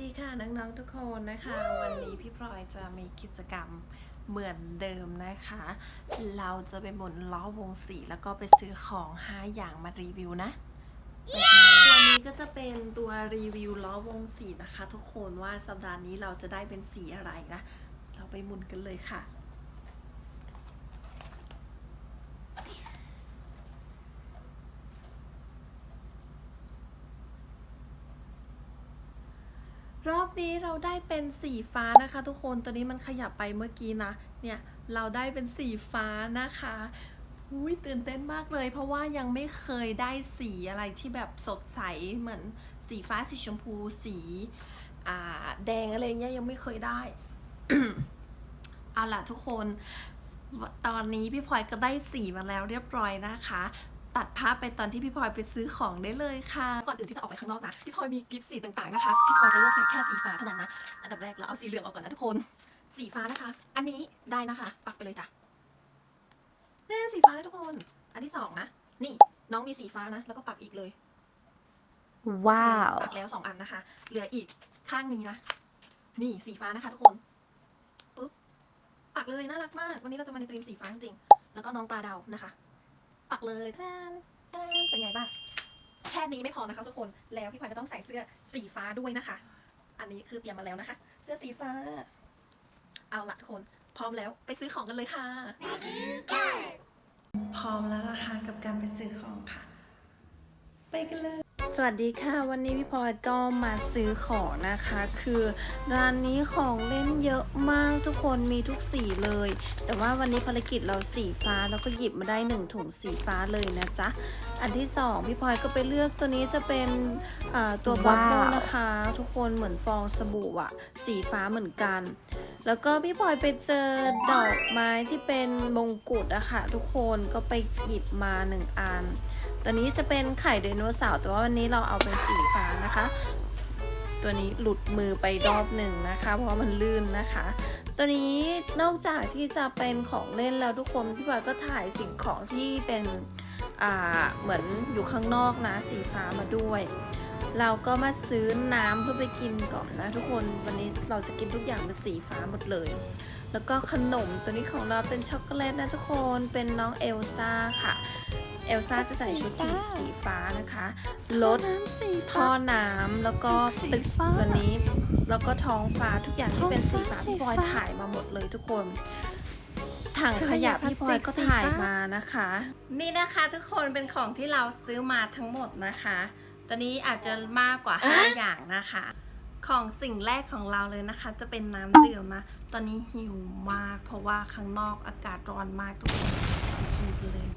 ดีค่ะน้องๆทุกคนนะคะ วันนี้พี่พลอยจะมีกิจกรรมเหมือนเดิมนะคะ เราจะไปหมุนล้อวงสีแล้วก็ไปซื้อของ 5 อย่างมารีวิวนะวันนี้ก็จะเป็นตัวรีวิวล้อวงสีนะคะ ทุกคนว่าสัปดาห์นี้เราจะได้เป็นสีอะไรนะ เราไปหมุนกันเลยค่ะ รอบนี้เราได้เป็นสีฟ้านะคะ ทุกคน ตัวนี้มันขยับไปเมื่อกี้นะ เนี่ยเราได้เป็นสีฟ้านะคะอุ้ยตื่นเต้นมากเลย เพราะว่ายังไม่เคยได้สีอะไรที่แบบสดใสเหมือนสีฟ้าสีชมพูสีอ่าแดงอะไรเงี้ยยังไม่เคยได้ เอาล่ะทุกคน ตอนนี้พี่พลอยก็ได้สีมาแล้วเรียบร้อยนะคะ ตัดภาพไปตอนที่พี่พลอยไปซื้อของได้เลยค่ะ ก่อนอื่นที่จะออกไปข้างนอกนะ พี่พลอยมีกิฟต์สีต่างๆนะคะ พี่พลอยจะเลือกใช้แค่สีฟ้าเท่านั้นนะ อันดับแรกเราเอาสีเหลืองออกก่อนนะทุกคน สีฟ้านะคะ อันนี้ได้นะคะ ปักไปเลยจ้ะแน่สีฟ้าเลยทุกคน อันที่สองนะ นี่น้องมีสีฟ้านะ แล้วก็ปักอีกเลย ว้าว ปักแล้วสองอันนะคะ เหลืออีกข้างนี้นะ นี่สีฟ้านะคะทุกคน ปุ๊บ ปักเลยน่ารักมาก วันนี้เราจะมาในธีมสีฟ้าจริงๆแล้วก็น้องปลาดาวนะคะ ปักเลยทนแทนเป็นไงบ้าง แค่นี้ไม่พอนะคะทุกคน แล้วพี่พลอยก็ต้องใส่เสื้อสีฟ้าด้วยนะคะ อันนี้คือเตรียมมาแล้วนะคะ เสื้อสีฟ้า เอาละทุกคน พร้อมแล้วไปซื้อของกันเลยค่ะ พร้อมแล้วนะคะกับการไปซื้อของค่ะ ไปกันเลย สวัสดีค่ะ วันนี้พี่พลอยก็มาซื้อของนะคะ คือร้านนี้ของเล่นเยอะมากทุกคนมีทุกสีเลย แต่ว่าวันนี้ภารกิจเราสีฟ้าแล้วก็หยิบมาได้หนึ่งถุงสีฟ้าเลยนะจ๊ะ อันที่สองพี่พลอยก็ไปเลือกตัวนี้จะเป็นตัวบับเบิลนะคะ ทุกคนเหมือนฟองสบู่อะสีฟ้าเหมือนกัน แล้วก็พี่พลอยไปเจอดอกไม้ที่เป็นมงกุฎอะค่ะทุกคนก็ไปหยิบมาหนึ่งอัน ตัวนี้จะเป็นไข่ไดโนเสาร์แต่ว่าวันนี้เราเอาเป็นสีฟ้านะคะ ตัวนี้หลุดมือไปรอบหนึ่งนะคะ เพราะว่ามันลื่นนะคะ ตัวนี้นอกจากที่จะเป็นของเล่นแล้วทุกคนพี่บอยก็ถ่ายสิ่งของที่เป็นอ่าเหมือนอยู่ข้างนอกนะสีฟ้ามาด้วย เราก็มาซื้อน้ำเพื่อไปกินก่อนนะทุกคนวันนี้เราจะกินทุกอย่างเป็นสีฟ้าหมดเลย แล้วก็ขนมตัวนี้ของเราเป็นช็อกโกแลตนะทุกคนเป็นน้องเอลซ่าค่ะ เอลซ่าจะใส่ชุดจีบสีฟ้านะคะรถท่อน้ำแล้วก็ตึกตัวนี้ แล้วก็ท้องฟ้าทุกอย่างที่เป็นสีฟ้าพี่บอยถ่ายมาหมดเลยทุกคนถังขยะพี่บอยก็ถ่ายมานะคะ นี่นะคะทุกคนเป็นของที่เราซื้อมาทั้งหมดนะคะ ตอนนี้อาจจะมากกว่า 5 อย่างนะคะ ของสิ่งแรกของเราเลยนะคะ จะเป็นน้ำดื่มนะ ตอนนี้หิวมาก เพราะว่าข้างนอกอากาศร้อนมากทุกคนไปชิมกันเลย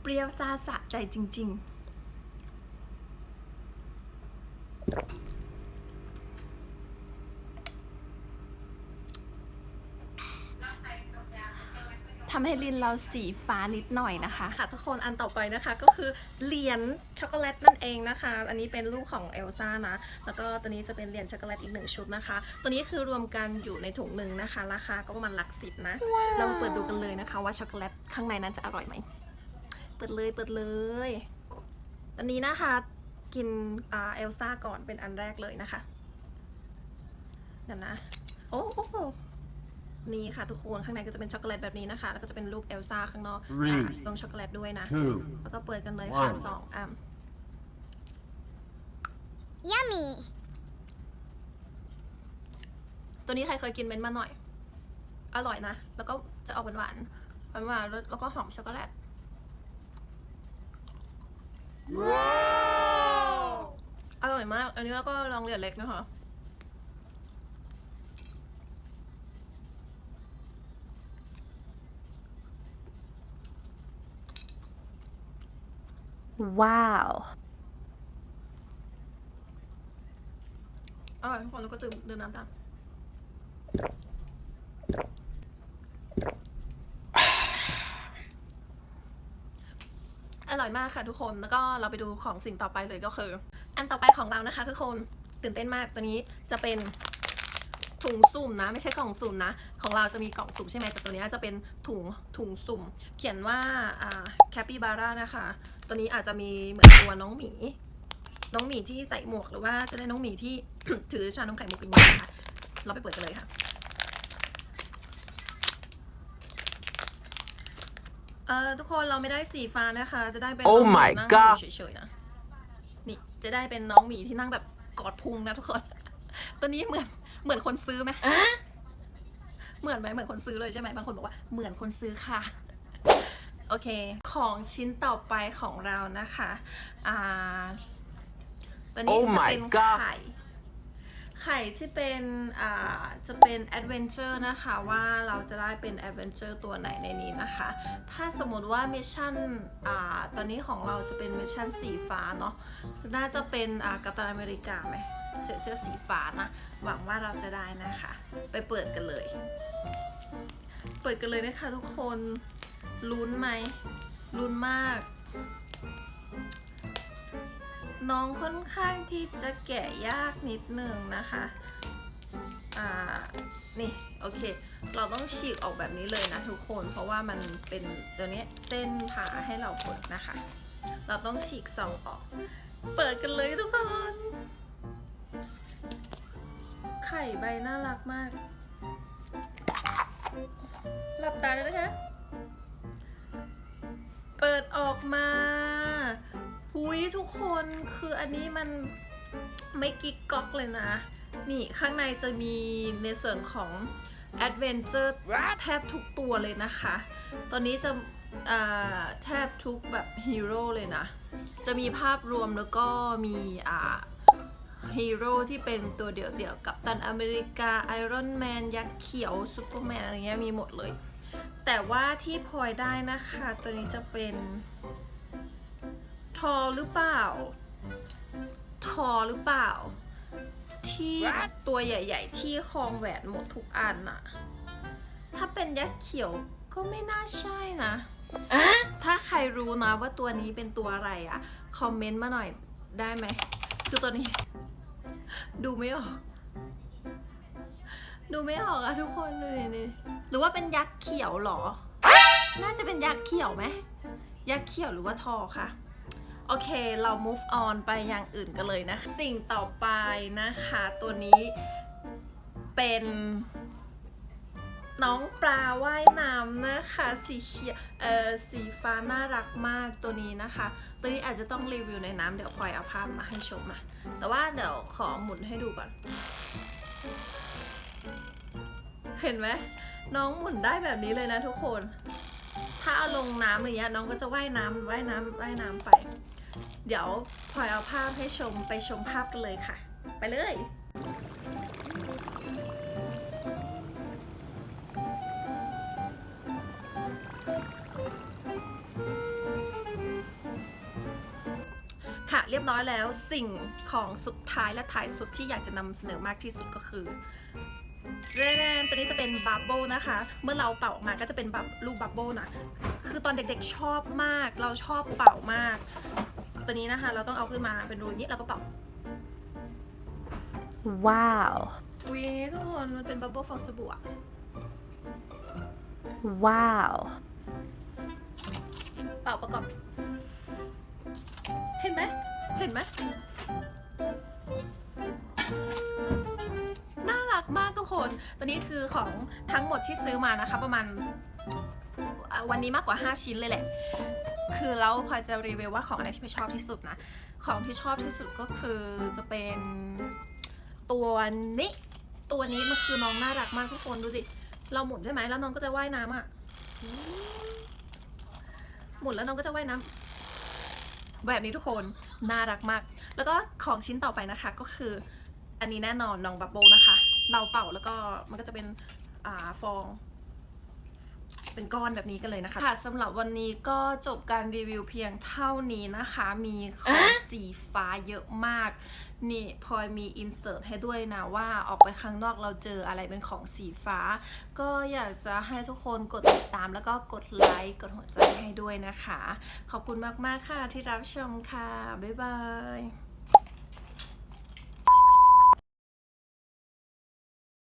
เปรี้ยวซาสะใจจริง ๆทำให้ลิ้นเราสีฟ้านิดหน่อยนะคะ ค่ะทุกคนอันต่อไปนะคะก็คือเหรียญช็อกโกแลตนั่นเองนะคะ อันนี้เป็นลูกของเอลซ่านะ แล้วก็ตัวนี้จะเป็นเหรียญช็อกโกแลตอีกหนึ่งชุดนะคะ ตัวนี้คือรวมกันอยู่ในถุงหนึ่งนะคะ ราคาก็ประมาณหลักสิบนะ เรามาเปิดดูกันเลยนะคะว่าช็อกโกแลตข้างในนั้นจะอร่อยไหม เปิดเลยเปิดเลย ตอนนี้นะคะ กินอ่าเอลซ่าก่อนเป็นอันแรกเลยนะคะเดี๋ยวนะ โอ้โอ้โอ้นี่ค่ะทุกคนข้างในก็จะเป็นช็อกโกแลตแบบนี้นะคะ แล้วก็จะเป็นรูปเอลซ่าข้างนอก Three อะตรงช็อกโกแลตด้วยนะ two, แล้วก็เปิดกันเลยค่ะ One สองอัน Yummy ตัวนี้ใครเคยกินเม้นต์มาหน่อย อร่อยนะ แล้วก็จะออกหวานหวานหวานๆแล้วแล้วก็หอมช็อกโกแลต อร่อยมาก อันนี้แล้วก็ลองเหรียญเล็กนะคะ ว้าว อร่อยทุกคนแล้วก็ดื่มดื่มน้ำตาม อร่อยมากค่ะทุกคน แล้วก็เราไปดูของสิ่งต่อไปเลยก็คือ อันต่อไปของเรานะคะ ทุกคน ตื่นเต้นมาก ตัวนี้จะเป็นถุงสุ่มนะ ไม่ใช่กล่องสุ่มนะ ของเราจะมีกล่องสุ่มใช่ไหมแต่ตัวนี้จะเป็นถุงถุงสุ่ม เขียนว่าแคปปี้บาร่านะคะ ตัวนี้อาจจะมีเหมือนตัวน้องหมี น้องหมีที่ใส่หมวกหรือว่าจะได้น้องหมีที่ถือชานมไข่มุกอย่างนี้นะคะ เราไปเปิดกันเลยค่ะ เออทุกคนเราไม่ได้สีฟ้านะคะ จะได้เป็น Oh น้องห my นั่ง God อยู่เฉยๆนะนี่จะได้เป็นน้องหมีที่นั่งแบบกอดพุงนะทุกคน ตัวนี้เหมือนเหมือนคนซื้อไหมเหมือนไหมเหมือนคนซื้อเลยใช่ไหมบางคนบอกว่าเหมือนคนซื้อค่ะ โอเค ของชิ้นต่อไปของเรานะคะ อ่า ตัวนี้ Oh จะ my เป็น God ไข่ ไข่ที่เป็นอ่าจะเป็นแอดเวนเจอร์นะคะว่าเราจะได้เป็นแอดเวนเจอร์ตัวไหนในนี้นะคะ ถ้าสมมติว่ามิชชั่นอ่าตอนนี้ของเราจะเป็นมิชชั่นสีฟ้าเนาะน่าจะเป็นอ่ากัปตันอเมริกาไหมเสื้อเสื้อสีฟ้านะ หวังว่าเราจะได้นะคะ ไปเปิดกันเลย เปิดกันเลยนะคะทุกคนลุ้นไหมลุ้นมาก น้องค่อนข้างที่จะแกะยากนิดนึงนะคะ อ่า นี่ โอเค เราต้องฉีกออกแบบนี้เลยนะทุกคน เพราะว่ามันเป็นตัวนี้เส้นผ่าให้เราเปิดนะคะ เราต้องฉีกซองออก เปิดกันเลยทุกคน ไข่ใบน่ารักมาก หลับตาเลยนะคะ เปิดออกมา หุยทุกคนคืออันนี้มันไม่กิ๊กก๊อกเลยนะ นี่ข้างในจะมีในส่วนของ Adventure แทบทุกตัวเลยนะคะ ตอนนี้จะอ่าแทบทุกแบบฮีโร่เลยนะ จะมีภาพรวมแล้วก็มีอ่าฮีโร่ที่เป็นตัวเดี่ยวๆกับตันอเมริกาไอรอนแมนยักษ์เขียวซูเปอร์แมนอะไรเงี้ยมีหมดเลย แต่ว่าที่พลอยได้นะคะ ตัวนี้จะเป็น ทอหรือเปล่า ทอหรือเปล่า ที่ตัวใหญ่ ๆ ที่คลองแหวนหมดทุกอันอะถ้าเป็นยักษ์เขียวก็ไม่น่าใช่นะถ้าใครรู้นะว่าตัวนี้เป็นตัวอะไรอะคอมเมนต์มาหน่อยได้ไหม คือตัวนี้ ดูไม่ออก ดูไม่ออกอะทุกคนดูนี่หรือว่าเป็นยักษ์เขียวเหรอ น่าจะเป็นยักษ์เขียวไหมยักษ์เขียวหรือว่าทอคะ โอเคเรา move on ไปอย่างอื่นกันเลยนะ สิ่งต่อไปนะคะตัวนี้เป็นน้องปลาว่ายน้ำนะคะสีเขียวเอ่อสีฟ้าน่ารักมากตัวนี้นะคะ ตัวนี้อาจจะต้องรีวิวในน้ำเดี๋ยวพลอยเอาภาพมาให้ชมมาแต่ว่าเดี๋ยวขอหมุนให้ดูก่อน เห็นไหมน้องหมุนได้แบบนี้เลยนะทุกคน ถ้าเอาลงน้ำอะไรเงี้ยน้องก็จะว่ายน้ำว่ายน้ำว่ายน้ำไป เดี๋ยวพลอยเอาภาพให้ชมไปชมภาพกันเลยค่ะ ไปเลย ค่ะเรียบร้อยแล้วสิ่งของสุดท้ายและท้ายสุดที่อยากจะนำเสนอมากที่สุดก็คือเรนตัวนี้จะเป็นบับเบิลนะคะ เมื่อเราเป่าออกมาก็จะเป็นบับลูกบับเบิลนะ คือตอนเด็กๆชอบมาก เราชอบเป่ามาก ตัวนี้นะคะ เราต้องเอาขึ้นมาเป็นรูอย่างนี้แล้วก็เป่า wow อุ้ยทุกคนมันเป็นบับเบิลฟองสบู่อะ wow เป่าประกอบ เห็นไหม เห็นไหม น่ารักมากทุกคน ตัวนี้คือของทั้งหมดที่ซื้อมานะคะ ประมาณอะวันนี้มากกว่า 5 ชิ้นเลยแหละ คือแล้วพอจะรีวิวว่าของอะไรที่พลอยชอบที่สุดนะ ของที่ชอบที่สุดก็คือจะเป็นตัวนี้ตัวนี้มันคือน้องน่ารักมากทุกคนดูสิเราหมุนใช่ไหมแล้วน้องก็จะว่ายน้ำอะหมุนแล้วน้องก็จะว่ายน้ำแบบนี้ทุกคนน่ารักมาก แล้วก็ของชิ้นต่อไปนะคะ ก็คือ อันนี้แน่นอนน้องบับเบิลนะคะ เราเป่าแล้วก็มันก็จะเป็นอ่าฟอง เป็นก้อนแบบนี้กันเลยนะคะ ค่ะสำหรับวันนี้ก็จบการรีวิวเพียงเท่านี้นะคะ มีของสีฟ้าเยอะมาก นี่พลอยมีอินเสิร์ตให้ด้วยนะว่าออกไปข้างนอกเราเจออะไรเป็นของสีฟ้า ก็อยากจะให้ทุกคนกดติดตามแล้วก็กดไลค์กดหัวใจให้ด้วยนะคะ ขอบคุณมาก ๆ ค่ะที่รับชมค่ะ บ๊ายบาย